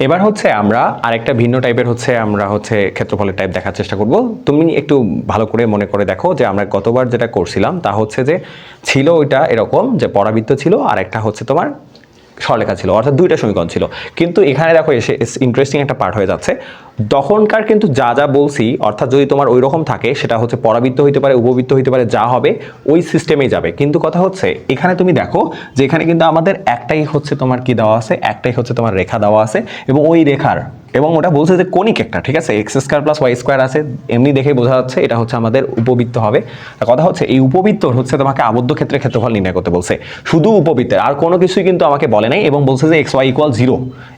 এবার হচ্ছে আমরা আরেকটা ভিন্ন টাইপের হচ্ছে আমরা হচ্ছে ক্ষেত্রফলের টাইপ দেখার চেষ্টা করব। তুমি একটু ভালো করে মনে করে দেখো যে আমরা গতবার যেটা করছিলাম তা হচ্ছে যে ছিল ওইটা এরকম যে পরাবৃত্ত ছিল আর একটা হচ্ছে তোমার সরলেখা ছিল, অর্থাৎ দুইটা সমীকরণ ছিল। কিন্তু এখানে দেখো এসে ইন্টারেস্টিং একটা পার্ট হয়ে যাচ্ছে। তখনকার কিন্তু যা যা বলছি, অর্থাৎ যদি তোমার ওই রকম থাকে, সেটা হচ্ছে পরাবৃত্ত হইতে পারে, উপবৃত্ত হইতে পারে, যা হবে, ওই সিস্টেমেই যাবে। কিন্তু কথা হচ্ছে, এখানে তুমি দেখো যে এখানে কিন্তু আমাদের একটাই হচ্ছে তোমার কি দেওয়া আছে? একটাই হচ্ছে তোমার রেখা দেওয়া আছে। এবং ওই রেখার এবং ওটা বলছে যে কনিক একটা, ঠিক আছে? X square plus Y square আছে, এমনি দেখে বোঝা যাচ্ছে এটা হচ্ছে আমাদের উপবৃত্ত হবে। কথা হচ্ছে, এই উপবৃত্তর হচ্ছে তোমাকে আবদ্ধ ক্ষেত্রে ক্ষেত্রফল নির্ণয় করতে বলছে। শুধু উপবৃত্তের, আর কোনো কিছুই কিন্তু আমাকে বলে নাই এবং বলছে যে X Y equal zero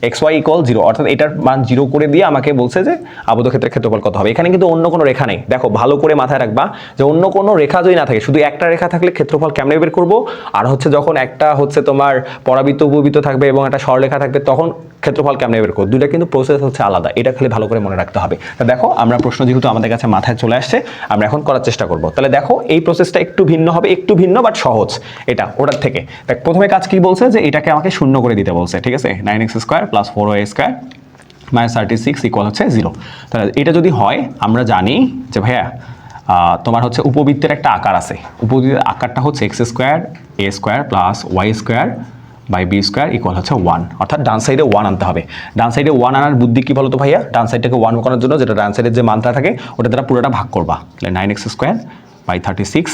X Y equal zero অর্থাৎ এটার মান জিরো করে দিয়ে আমাকে বলছে যে আবদ্ধ ক্ষেত্রে ক্ষেত্রফল কত হবে। এখানে কিন্তু অন্য কোনো রেখা নেই। দেখো, ভালো করে মাথায় রাখবা যে অন্য কোনো রেখা যদি না থাকে, শুধু একটা রেখা থাকলে ক্ষেত্রফল কেমনে বের করব? আর হচ্ছে যখন একটা হচ্ছে তোমার পরাবৃত্ত, উপবৃত্ত থাকবে এবং একটা সরলেখা থাকবে, তখন ক্ষেত্রফল কেমনে বের করব? দুইটা কিন্তু প্রসেস হচ্ছে আলাদা। এটা খালি ভালো করে মনে রাখতে হবে। তা দেখো, আমরা প্রশ্ন যেহেতু আমাদের কাছে মাথায় চলে আসছে, আমরা এখন করার চেষ্টা করব। তাহলে দেখো, এই প্রসেসটা একটু ভিন্ন হবে, একটু ভিন্ন বাট সহজ এটা, ওটার থেকে। দেখ প্রথমে কাজ কি বলছে? যে এটাকে আমাকে শূন্য করে দিতে বলছে, ঠিক আছে? Nine X square plus four Y square minus thirty six equal হচ্ছে জিরো তাহলে এটা যদি হয়, আমরা জানি যে ভাইয়া তোমার হচ্ছে উপবৃত্তের একটা আকার আছে। উপবৃত্তের আকারটা হচ্ছে X square A square plus Y square by B square equal হচ্ছে ওয়ান অর্থাৎ ডান সাইডে ওয়ান আনতে হবে। ডান সাইডে ওয়ান আনার বুদ্ধি কী বলতো ভাইয়া? ডান সাইডটাকে ওয়ান করার জন্য যেটা ডান সাইডের যে মানটা থাকে, ওটা দ্বারা পুরোটা ভাগ করবা। তাহলে nine X square by thirty six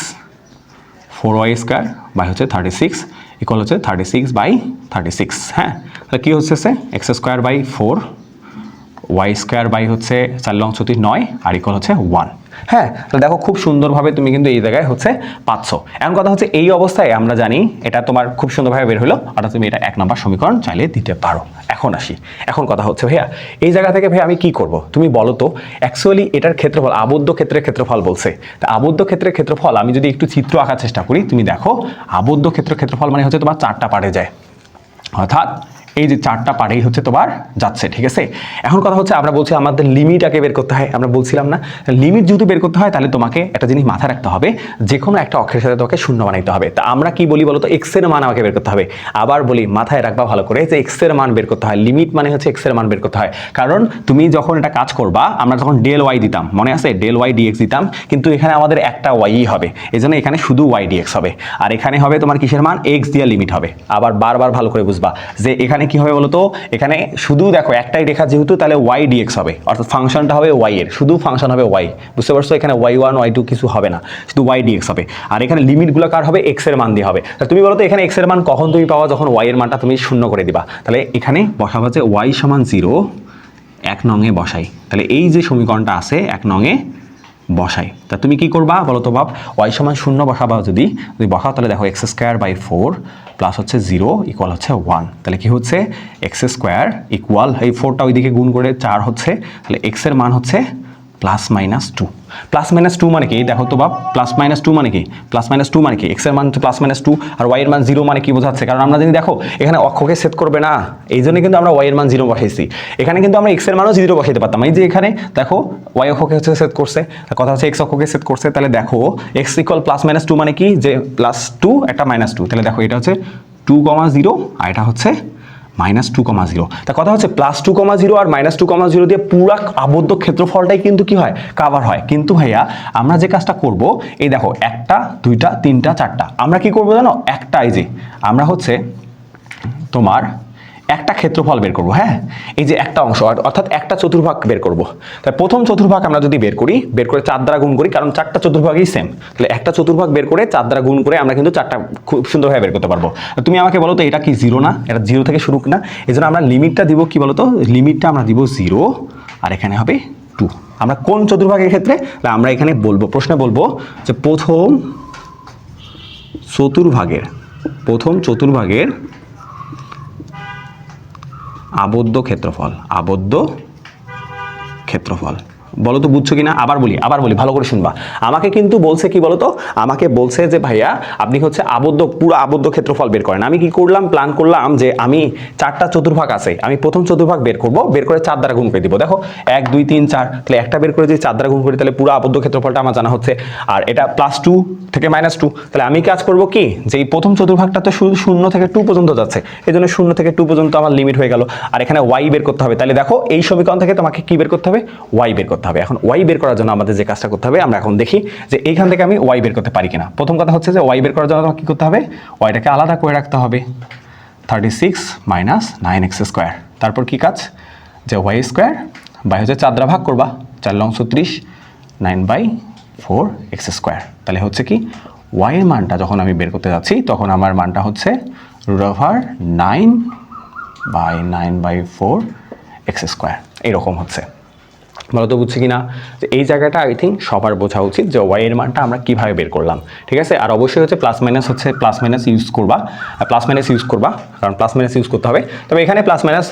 four Y square by হচ্ছে থার্টি সিক্স ইকুয়াল হচ্ছে thirty six by thirty six হ্যাঁ? তাহলে কী হচ্ছে সে X square by four Y square by হচ্ছে চার লং ছত্রিশ নয়, আর ইকুয়াল হচ্ছে ওয়ান হ্যাঁ তাহলে দেখো খুব সুন্দরভাবে তুমি কিন্তু এই জায়গায় হচ্ছে পাচ্ছ। এমন কথা হচ্ছে এই অবস্থায় আমরা জানি এটা তোমার খুব সুন্দরভাবে বের হলো, অর্থাৎ তুমি এটা এক নম্বর সমীকরণ চাইলে দিতে পারো। এখন আসি। এখন কথা হচ্ছে ভাইয়া, এই জায়গা থেকে ভাইয়া আমি কি করব? তুমি বলো তো অ্যাকচুয়ালি এটার ক্ষেত্রফল, আবদ্ধ ক্ষেত্রের ক্ষেত্রফল বলছে। তা আবদ্ধ ক্ষেত্রের ক্ষেত্রফল, আমি যদি একটু চিত্র আঁকার চেষ্টা করি, তুমি দেখো, আবদ্ধ ক্ষেত্রের ক্ষেত্রফল মানে হচ্ছে তোমার চারটা পার্টে যায়। অর্থাৎ এই যে চারটা পারেই হচ্ছে তোমার যাচ্ছে, ঠিক আছে? এখন কথা হচ্ছে আমরা বলছি আমাদের লিমিট আগে বের করতে হয়, আমরা বলছিলাম না, লিমিট যেহেতু বের করতে হয়, তাহলে তোমাকে একটা জিনিস মাথায় রাখতে হবে যে কোনো একটা অক্ষরের সাথে তোমাকে শূন্য বানাইতে হবে। তা আমরা কি বলি বলতো? এক্সের মান আমাকে বের করতে হবে। আবার বলি, মাথায় রাখবা ভালো করে যে এক্সের মান বের করতে হয়। লিমিট মানে হচ্ছে এক্সের মান বের করতে হয়। কারণ তুমি যখন এটা কাজ করবা, আমরা যখন ডেল ওয়াই দিতাম, মনে আছে? ডেল ওয়াই ডিএক্স দিতাম, কিন্তু এখানে আমাদের একটা ওয়াই হবে। এই জন্য এখানে শুধু ওয়াই ডিএক্স হবে। আর এখানে হবে তোমার কিসের মান? এক্স দিয়ে লিমিট হবে। আবার বারবার ভালো করে বুঝবা যে এখানে কি হবে বলতো? এখানে শুধু দেখো একটাই রেখা যেহেতু, তাহলে ওয়াই ডিএক্স হবে। অর্থাৎ ফাংশনটা হবে ওয়াই এর। শুধু ফাংশন হবে ওয়াই বুঝতে পারছ? এখানে ওয়াই ওয়ান ওয়াই টু কিছু হবে না। শুধু ওয়াই ডিএক্স হবে। আর এখানে লিমিটগুলো কার হবে? এক্সের মান দিয়ে হবে। তা তুমি বলো তো, এখানে এক্সের মান কখন তুমি পাওয়া? যখন ওয়াই এর মানটা তুমি শূন্য করে দিবা। তাহলে এখানে বসাবো যে ওয়াই সমান জিরো এক নঙে বসাই। তাহলে এই যে সমীকরণটা আছে, এক নঙে বসাই। তা তুমি কি করবা বলো তো বাপ? ওয়াই সমান শূন্য বসাবা যদি। যদি বসাও তাহলে দেখো X square by four plus হচ্ছে জিরো ইকুয়াল হচ্ছে ওয়ান তাহলে কি হচ্ছে? এক্স স্কোয়ার ইকুয়াল এই ফোরটা ওইদিকে গুণ করে চার হচ্ছে। তাহলে এক্সের মান হচ্ছে plus minus two plus minus two মানে কি? দেখো তো বাপ প্লাস মাইনাস টু মানে কি? প্লাস মাইনাস টু মানে কি? এক্সের মান প্লাস মাইনাস টু আর ওয়াই এর মান জিরো মানে কি বোঝাচ্ছে? কারণ আমরা যদি দেখো, এখানে অক্ষকে সেট করবে না। এই জন্য কিন্তু আমরা ওয়াই এর মান জিরো বসাইছি। এখানে কিন্তু আমরা এক্সের মানও জিরো বসাইতে পারতাম। এই যে এখানে দেখো ওয়াই অক্ষকে হচ্ছে সেট করছে। কথা হচ্ছে এক্স অক্ষকে সেট করছে। তাহলে দেখো X equal plus minus two মানে কি? যে প্লাস টু একটা মাইনাস টু তাহলে দেখো, এটা হচ্ছে টু কমা জিরো আর এটা হচ্ছে মাইনাস টু কমা জিরো। তা কথা হচ্ছে প্লাস টু কমা জিরো আর মাইনাস টু কমা জিরো দিয়ে পুরা আবদ্ধ ক্ষেত্রফলটাই কিন্তু কি হয়? কাভার হয়। কিন্তু ভাইয়া, আমরা যে কাজটা করব, এই দেখো, একটা, দুইটা, তিনটা, চারটা। আমরা কি করব জানো? একটা, এই যে, আমরা হচ্ছে তোমার একটা ক্ষেত্রফল বের করব হ্যাঁ? এই যে একটা অংশ অর- অর্থাৎ একটা চতুর্ভাগ বের করব। তাই প্রথম চতুর্ভাগ আমরা যদি বের করি, বের করে চার দ্বারা গুণ করি, কারণ চারটা চতুর্ভাগই সেম তাহলে একটা চতুর্ভাগ বের করে চার দ্বারা গুণ করে আমরা কিন্তু চারটা খুব সুন্দরভাবে বের করতে পারব। তুমি আমাকে বলো তো, এটা কি জিরো না? এটা জিরো থেকে শুরু না এই জন্য আমরা লিমিটটা দিব কি বলো তো লিমিটটা আমরা দিব জিরো আর এখানে হবে টু আমরা কোন চতুর্ভাগের ক্ষেত্রে? আমরা এখানে বলব, প্রশ্নে বলব যে প্রথম চতুর্ভাগের প্রথম চতুর্ভাগের আবদ্ধ ক্ষেত্রফল আবদ্ধ ক্ষেত্রফল। বলো তো বুঝছ কিনা? আবার বলি আবার বলি, ভালো করে শুনবা। আমাকে কিন্তু বলছে কি বলো তো আমাকে বলছে যে, ভাইয়া, আপনি হচ্ছে আবদ্ধ, পুরো আবদ্ধ ক্ষেত্রফল বের করেন। আমি কি করলাম? প্ল্যান করলাম যে, আমি চারটা চতুর্ভাগ আছে, আমি প্রথম চতুর্ভাগ বের করব, বের করে চার দ্বারা গুণ করে দিব। দেখো, এক, দুই, তিন, চার, তাহলে একটা বের করে যদি চার দ্বারা গুণ করি, তাহলে পুরো আবদ্ধ ক্ষেত্রফলটা আমার জানা হচ্ছে। আর এটা প্লাস টু থেকে মাইনাস টু তাহলে আমি কাজ করব কি? যে, এই প্রথম চতুর্ভাগটা তো শুধু শূন্য থেকে টু পর্যন্ত যাচ্ছে এই জন্য শূন্য থেকে টু পর্যন্ত আমার লিমিট হয়ে গেল। আর এখানে ওয়াই বের করতে হবে। তাহলে দেখো, এই সমীকরণ থেকে তোমাকে কি বের করতে হবে? ওয়াই বের করতে হবে। এখন ওয়াই বের করার জন্য আমাদের যে কাজটা করতে হবে, আমরা এখন দেখি যে এইখান থেকে আমি ওয়াই বের করতে পারি কিনা। প্রথম কথা হচ্ছে যে ওয়াই বের করার জন্য তোমাকে কি করতে হবে? ওয়াইটাকে আলাদা করে রাখতে হবে। Thirty six minus nine X square তারপর কী কাজ? যে ওয়াই স্কোয়ার বাই হচ্ছে চার দ্বারা ভাগ করবা। চার লং ছত্রিশ nine by four x square তাহলে হচ্ছে কি ওয়াইয়ের মানটা যখন আমি বের করতে যাচ্ছি, তখন আমার মানটা হচ্ছে root over nine by nine by four x square এইরকম হচ্ছে। বলো তো বুঝছি কিনা? যে এই জায়গাটা আই থিঙ্ক সবার বোঝা উচিত যে ওয়াই এর মানটা আমরা কীভাবে বের করলাম। ঠিক আছে? আর অবশ্যই হচ্ছে প্লাস মাইনাস হচ্ছে প্লাস মাইনাস ইউজ করবা। প্লাস মাইনাস ইউজ করবা, কারণ প্লাস মাইনাস ইউজ করতে হবে। তবে এখানে প্লাস মাইনাস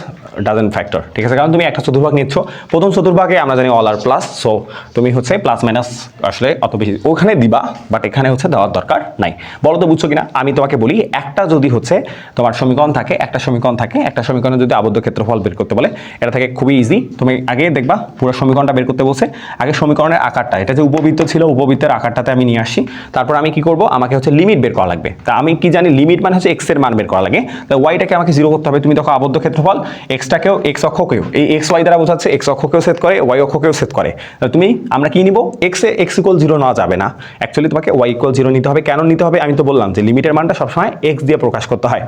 ডাজেন্ট ফ্যাক্টর ঠিক আছে? কারণ তুমি একটা চতুর্ভাগ নিচ্ছ। প্রথম চতুর্ভাগে আমরা জানি অল আর প্লাস সো তুমি হচ্ছে প্লাস মাইনাস আসলে অত বেশি ওখানে দিবা বাট এখানে হচ্ছে দেওয়ার দরকার নাই। বলো তো বুঝছ কিনা? আমি তোমাকে বলি, একটা যদি হচ্ছে তোমার সমীকরণ থাকে, একটা সমীকরণ থাকে, একটা সমীকরণে যদি আবদ্ধ ক্ষেত্রফল বের করতে বলে, এটা থাকে খুবই ইজি তুমি আগে দেখবা, পুরো সমীকরণটা বের করতে বলছে। আগে সমীকরণের আকারটা, এটা যে উপবৃত্ত ছিল, উপবৃত্তের আকারটাতে আমি নিয়ে আসি। তারপর আমি কি করব? আমাকে হচ্ছে লিমিট বের করা লাগবে। তা আমি কি জানি লিমিট মানে হচ্ছে এক্সের মান বের করা লাগে। তা ওয়াইটাকে আমাকে জিরো করতে হবে। তুমি দেখো আবদ্ধ ক্ষেত্রফল এক্সটাকেও এক্স অক্ষকেও, এই এক্স ওয়াই দ্বারা বোঝাচ্ছে এক্স অক্ষকেও সেট করে ওয়াই অক্ষকেও সেট করে। তুমি, আমরা কি নিব? এক্সে এক্স ইকুয়াল জিরো নেওয়া যাবে না। অ্যাকচুয়ালি তোমাকে ওয়াই ইকুয়াল জিরো নিতে হবে। কেন নিতে হবে? আমি তো বললাম যে লিমিটের মানটা সবসময় এক্স দিয়ে প্রকাশ করতে হয়।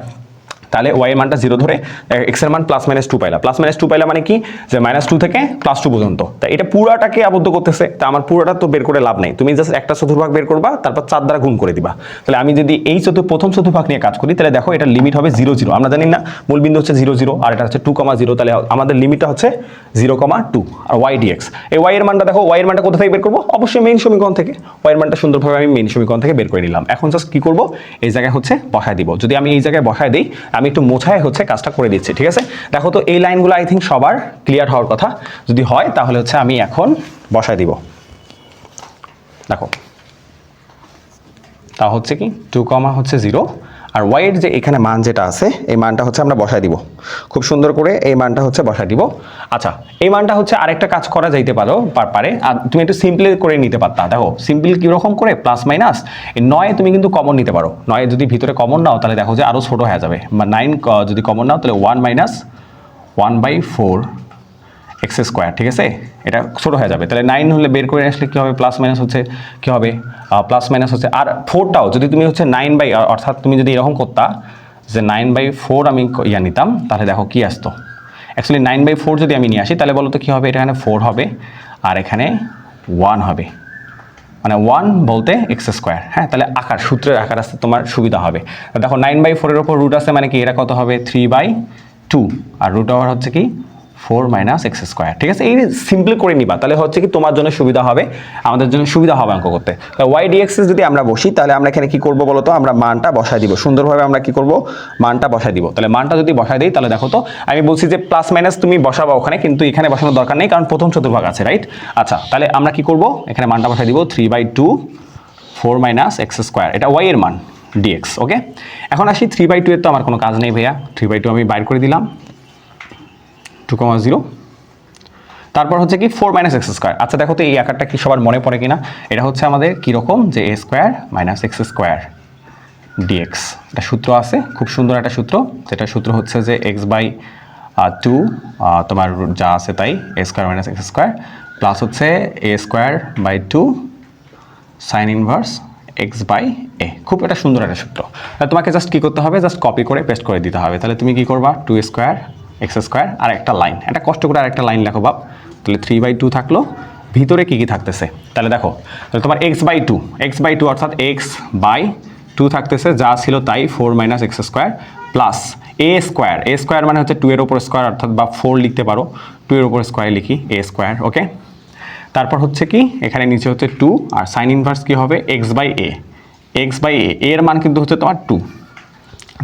তাহলে ওয়াই এর মানটা জিরো ধরে এক্সের মান প্লাস মাইনাস টু পাইলা। প্লাস মাইনাস টু পাইলা মানে কি? যে মাইনাস টু থেকে প্লাস টু পর্যন্ত। তা এটা পুরাটাকে আবদ্ধ করতেছে। তা আমার পুরোটা তো বের করে লাভ নেই। তুমি জাস্ট একটা চতুর্ভাগ বের করবা, তারপর চার দ্বারা গুণ করে দিবা। তাহলে আমি যদি এই চতুর প্রথম চতুর্ভাগ নিয়ে কাজ করি, তাহলে দেখো এটা লিমিট হবে জিরো জিরো আমরা জানি না, মূল বিন্দু হচ্ছে জিরো জিরো আর এটা হচ্ছে টু কমা জিরো তাহলে আমাদের লিমিটটা হচ্ছে জিরো কমা টু আর ওয়াই ডিএক্স এই ওয়াই এর মানটা দেখো ওয়াই এর মানটা কোথা থেকে বের করব? অবশ্যই মেইন সমীকরণ থেকে। ওয়াই এর মানটা সুন্দরভাবে আমি মেইন সমীকরণ থেকে বের করে নিলাম। এখন জাস্ট কি করব? এই জায়গায় হচ্ছে বসায় দিব। যদি আমি এই জায়গায় বসায় দিই, আমি একটু মোছায় হচ্ছে কাজটা করে দিচ্ছি, ঠিক আছে? দেখো তো এই লাইনগুলো আই থিঙ্ক সবার ক্লিয়ার হওয়ার কথা। যদি হয়, তাহলে হচ্ছে আমি এখন বসায় দিব। দেখো। তা হচ্ছে কি? টু কমা হচ্ছে জিরো আর ওয়াইয়ের যে এখানে মান যেটা আছে, এই মানটা হচ্ছে আমরা বসায় দিব। খুব সুন্দর করে এই মানটা হচ্ছে বসায় দিব। আচ্ছা এই মানটা হচ্ছে আরেকটা কাজ করা যাইতে পারো, পার- আর তুমি একটু সিম্পলি করে নিতে পারতা। দেখো সিম্পল কীরকম করে প্লাস মাইনাস নয় তুমি কিন্তু কমন নিতে পারো। নয় যদি ভিতরে কমন নাও, তাহলে দেখো যে আরও ছোটো হয়ে যাবে। বা নাইন যদি কমন নাও, তাহলে one minus one by four x square, ঠিক আছে? এটা ছোটো হয়ে যাবে। তাহলে নাইন হলে বের করে আসলে কী হবে? প্লাস মাইনাস হচ্ছে কী হবে? প্লাস মাইনাস হচ্ছে আর ফোরটাও যদি তুমি হচ্ছে নাইন বাই অর্থাৎ তুমি যদি এরকম করতা যে নাইন বাই ফোর আমি ইয়া নিতাম, তাহলে দেখো কী আসতো। অ্যাকচুয়ালি নাইন বাই ফোর যদি আমি নিয়ে আসি, তাহলে বলো তো কী হবে? এখানে ফোর হবে, আর এখানে ওয়ান হবে। মানে ওয়ান বলতে এক্স স্কোয়ার। হ্যাঁ তাহলে আকার, সূত্রের আকার আসতে তোমার সুবিধা হবে। দেখো নাইন বাই ফোরের ওপর রুট আছে মানে কি? এটা কত হবে? থ্রি বাই টু আর রুট ওভার হচ্ছে কি? Four minus x square. ঠিক আছে? এই সিম্পল করে নিবা, তাহলে হচ্ছে কি তোমার জন্য সুবিধা হবে, আমাদের জন্য সুবিধা হবে অঙ্ক করতে। ওয়াই ডিএক্স যদি আমরা বসি, তাহলে আমরা এখানে কি করব বলতো? আমরা মানটা বসায় দিব। সুন্দরভাবে আমরা কি করব? মানটা বসায় দিব। তাহলে মানটা যদি বসায় দিই, তাহলে দেখো তো, আমি বলছি যে প্লাস মাইনাস তুমি বসাবা ওখানে, কিন্তু এখানে বসানোর দরকার নেই, কারণ প্রথম চতুর্ভাগ আছে রাইট আচ্ছা তাহলে আমরা কি করব? এখানে মানটা বসায় দিব three by two four minus x square এটা ওয়াই এর মান ডিএক্স ওকে এখন আসি থ্রি বাই টু এর তো আমার কোনো কাজ নেই ভাইয়া। থ্রি বাই টু আমি বাইর করে দিলাম। Two comma zero. তারপর হচ্ছে কি ফোর মাইনাস এক্স স্কোয়ার আচ্ছা দেখো তো এই আকারটা কি সবার মনে পড়ে কিনা? এটা হচ্ছে আমাদের কীরকম? যে a square minus x square dx এটা সূত্র আছে, খুব সুন্দর একটা সূত্র। যেটা সূত্র হচ্ছে যে এক্স বাই টু তোমার যা আছে তাই a square minus x square plus হচ্ছে a square by two sine inverse x by a খুব একটা সুন্দর একটা সূত্র। তোমাকে জাস্ট কী করতে হবে? জাস্ট কপি করে পেস্ট করে দিতে হবে। তাহলে তুমি কী করবা? টু স্কোয়ার এক্স স্কোয়ার আর একটা লাইন একটা কষ্ট করে আর একটা লাইন লেখো বাপ। তাহলে থ্রি বাই টু থাকল। ভিতরে কী কী থাকতেছে? তাহলে দেখো, তাহলে তোমার x by two x by two অর্থাৎ এক্স বাই টু থাকতেছে, যা ছিল তাই four minus x square plus a square a square মানে হচ্ছে টু এর ওপর স্কোয়ার অর্থাৎ বা ফোর লিখতে পারো। টু এর ওপর স্কোয়ার লিখি এ স্কোয়ার ওকে তারপর হচ্ছে কি? এখানে নিচে হচ্ছে টু আর সাইন ইনভার্স কী হবে? X by a x by a এর মান কিন্তু হচ্ছে তোমার টু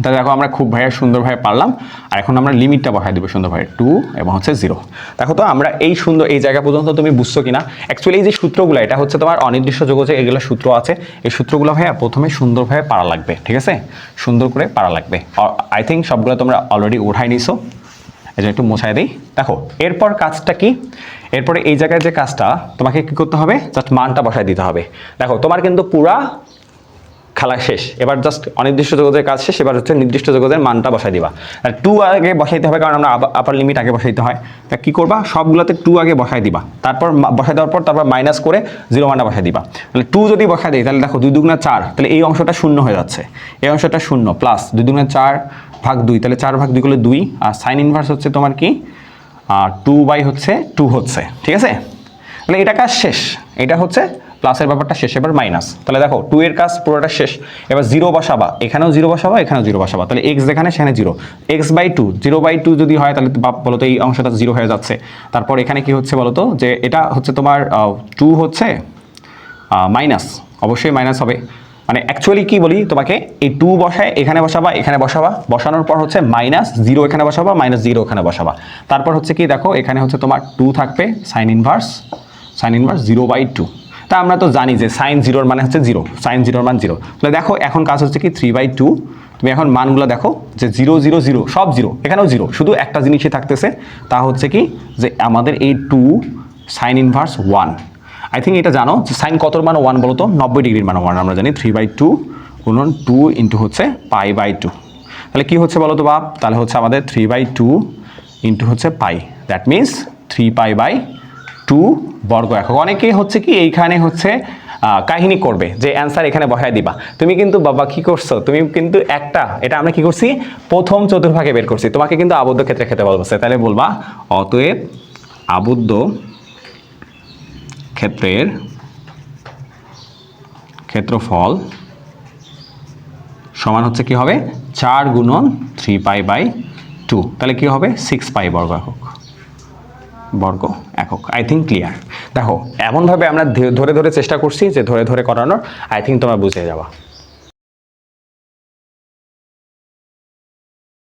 তাহলে দেখো আমরা খুব ভাইয়া সুন্দরভাবে পারলাম। আর এখন আমরা লিমিটটা বসাই দিব সুন্দরভাবে, টু এবং হচ্ছে জিরো। দেখো তো, আমরা এই সুন্দর, এই জায়গা পর্যন্ত তুমি বুঝছ কিনা? অ্যাকচুয়ালি এই যে সূত্রগুলো, এটা হচ্ছে তোমার অনির্দিষ্ট যোগজে এগুলো সূত্র আছে, এই সূত্রগুলো ভাইয়া প্রথমে সুন্দরভাবে পারা লাগবে, ঠিক আছে? সুন্দর করে পারা লাগবে। আই থিঙ্ক সবগুলো তোমরা অলরেডি উঠাই নিছো। এই যে একটু মোছাই দিই। দেখো, এরপর কাজটা কি? এরপরে এই জায়গায় যে কাজটা, তোমাকে কি করতে হবে? জাস্ট মানটা বসায় দিতে হবে। দেখো, তোমার কিন্তু পুরা খেলা শেষ। এবার জাস্ট অনির্দিষ্ট জগতের কাজ শেষ, এবার হচ্ছে নির্দিষ্ট জগতের মানটা বসাই দিবা। আর টু আগে বসাইতে হবে কারণ আমরা আপার লিমিট আগে বসাইতে হয়। তা কী করবা? সবগুলোতে টু আগে বসাই দিবা। তারপর বসাই দেওয়ার পর তারপর মাইনাস করে জিরো মানটা বসাই দিবা। তাহলে টু যদি বসাই দিই, তাহলে দেখো দুই দুগুণা চার, তাহলে এই অংশটা শূন্য হয়ে যাচ্ছে। এই অংশটা শূন্য প্লাস দুই দুগুণা চার ভাগ দুই, তাহলে চার ভাগ দুই করলে দুই, আর সাইন ইনভার্স হচ্ছে তোমার কি? টু বাই হচ্ছে টু হচ্ছে। ঠিক আছে? তাহলে এটা কাজ শেষ। এটা হচ্ছে প্লাসের ব্যাপারটা শেষ, এবার মাইনাস তাহলে দেখো টু এর কাজ পুরোটা শেষ। এবার জিরো বসাবা। এখানেও জিরো বসাবা, এখানেও জিরো বসাবা। তাহলে এক্স যেখানে, সেখানে zero x by two zero by two যদি হয়, তাহলে বাপ বলো তো এই অংশটা জিরো হয়ে যাচ্ছে। তারপর এখানে কি হচ্ছে বলো তো যে এটা হচ্ছে তোমার টু হচ্ছে মাইনাস অবশ্যই মাইনাস হবে। মানে অ্যাকচুয়ালি কি বলি তোমাকে? এই টু বসায়, এখানে বসাবা এখানে বসাবা। বসানোর পর হচ্ছে মাইনাস জিরো এখানে বসাবা মাইনাস জিরো এখানে বসাবা। তারপর হচ্ছে কি দেখো, এখানে হচ্ছে তোমার টু থাকবে sine inverse sine inverse zero by two তা আমরা তো জানি যে সাইন জিরোর মানে হচ্ছে জিরো সাইন জিরোর মান জিরো তাহলে দেখো, এখন কাজ হচ্ছে কি থ্রি বাই টু তুমি এখন মানগুলো দেখো যে জিরো জিরো জিরো সব জিরো এখানেও জিরো শুধু একটা জিনিসই থাকতেছে, তা হচ্ছে কি, যে আমাদের এই two sine inverse one I think এটা জানো যে সাইন কতর মান ওয়ান বলো তো নব্বই ডিগ্রির মান ওয়ান আমরা জানি থ্রি বাই টু গুণন টু ইন্টু হচ্ছে পাই বাই টু তাহলে কি হচ্ছে বলো তো বাপ? তাহলে হচ্ছে আমাদের থ্রি বাই টু ইন্টু হচ্ছে pi that means three pi by two বর্গ একক। অনেকেই হচ্ছে কি, এইখানে হচ্ছে কাহিনী করবে যে অ্যান্সার এখানে বসায় দিবা। তুমি কিন্তু বাবা কি করছ? তুমি কিন্তু একটা, এটা আমরা কি করছি? প্রথম চতুর্ভাগে বের করছি। তোমাকে কিন্তু আবদ্ধ ক্ষেত্রে খেতে বলছে তাহলে বলবা, অতএব আবদ্ধ ক্ষেত্রের ক্ষেত্রফল সমান হচ্ছে কি হবে? চার গুণন থ্রি পাই বাই টু। তাহলে কি হবে? সিক্স পাই বর্গ একক। বর্গ একক। আই থিঙ্ক ক্লিয়ার দেখো, এমনভাবে আমরা ধরে ধরে চেষ্টা করছি যে ধরে ধরে করানোর। আই থিঙ্ক তোমরা বুঝে যাবা।